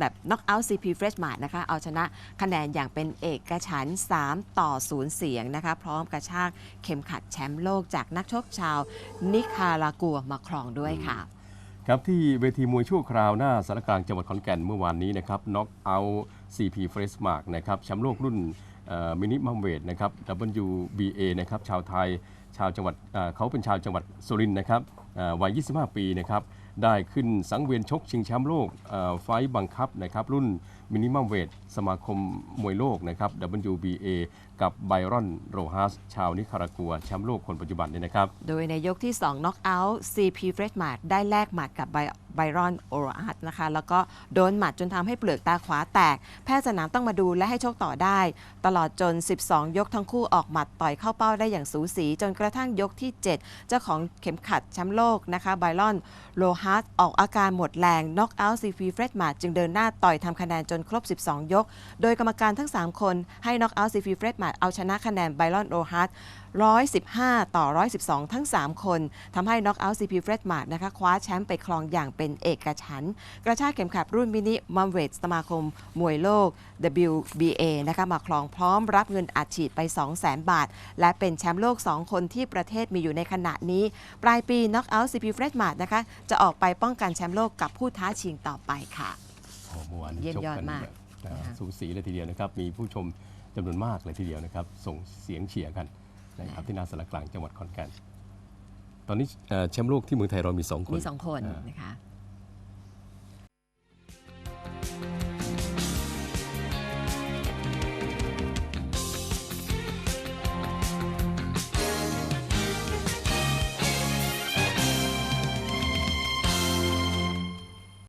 แบบน็อกเอาท์ซีพีเฟรชมาร์นะคะ เอาชนะคะแนนอย่างเป็นเอกฉันท์3ต่อ 0 เสียงนะคะ พร้อมกระชากเข็มขัดแชมป์โลกจากนักชกชาวนิคารากัวมาครองด้วยค่ะ ครับที่เวทีมวยชั่วคราวหน้าสารกลางจังหวัดขอนแก่นเมื่อวานนี้นะครับน็อกเอา CP f r e s h m a r k นะครับแชมป์โลกรุ่นมินิมัมเวทนะครับ WBA นะครับชาวไทยชาวจังหวัดเขาเป็นชาวจังหวัดสุรินทร์นะครับเอ่อวัย 25 ปีนะครับ ได้ขึ้นสังเวียนชกชิงแชมป์โลกไฟท์บังคับนะครับรุ่นมินิมัมเวทสมาคมมวยโลกนะครับ WBA กับไบรอนโรฮัสชาวนิคารากัวแชมป์โลกคนปัจจุบันเนี่ยนะครับ โดยในยกที่ 2น็อกเอาท์ CP f r e s h m a r t ได้แลกหมัดกับไบ ไบรอนโอรอัตนะคะแล้วก็โดนหมัดจนทำให้เปลือกตาขวาแตก แพทย์สนามต้องมาดูและให้โชคต่อได้ ตลอดจน 12 ยกทั้งคู่ออกหมัดต่อยเข้าเป้าได้อย่างสูสีจนกระทั่งยกที่ 7 เจ้าของเข็มขัดแชมป์โลกนะคะไบรอนโลฮัสออกอาการหมดแรงน็อกเอาท์ CP f r e s h m a r t จึงเดินหน้าต่อยทำคะแนนจนครบ 12 ยก โดยกรรมการทั้ง 3 คนให้น็อกเอาท์ CP f r e s h m a r t เอาชนะคะแนนไบรอนโลฮัส 115 ต่อ 112 ทั้ง 3 คนทำให้น็อกเอาท์ CP f r e d m a r t นะคะคว้าแชมป์ไปครองอย่างเป็นเอกฉันท์กระชากเข็มขัดรุ่นมินิมัมเวทสมาคมมวยโลก WBA นะคะมาครองพร้อมรับเงินอัดฉีดไป 200,000 บาท และเป็นแชมป์โลก 2 คนที่ประเทศมีอยู่ในขณะนี้ ปลายปีน็อกเอาท์ CP f r e d m a r t นะคะจะออกไปป้องกันแชมป์โลกกับผู้ท้าชิงต่อไปค่ะโอ้เมื่อวานนี้เยี่ยมชกยอดกันมากแบบนะนะคะสูสีเลยทีเดียวนะครับ มีผู้ชมจำนวนมากเลยทีเดียวนะครับ ส่งเสียงเชียร์กัน นะครับที่หนาสารกลางจังหวัดขอนแก่นตอนนี้เอ่อแชมป์โลกที่เมืองไทยเรามี2คนมี2คนอ่านะคะ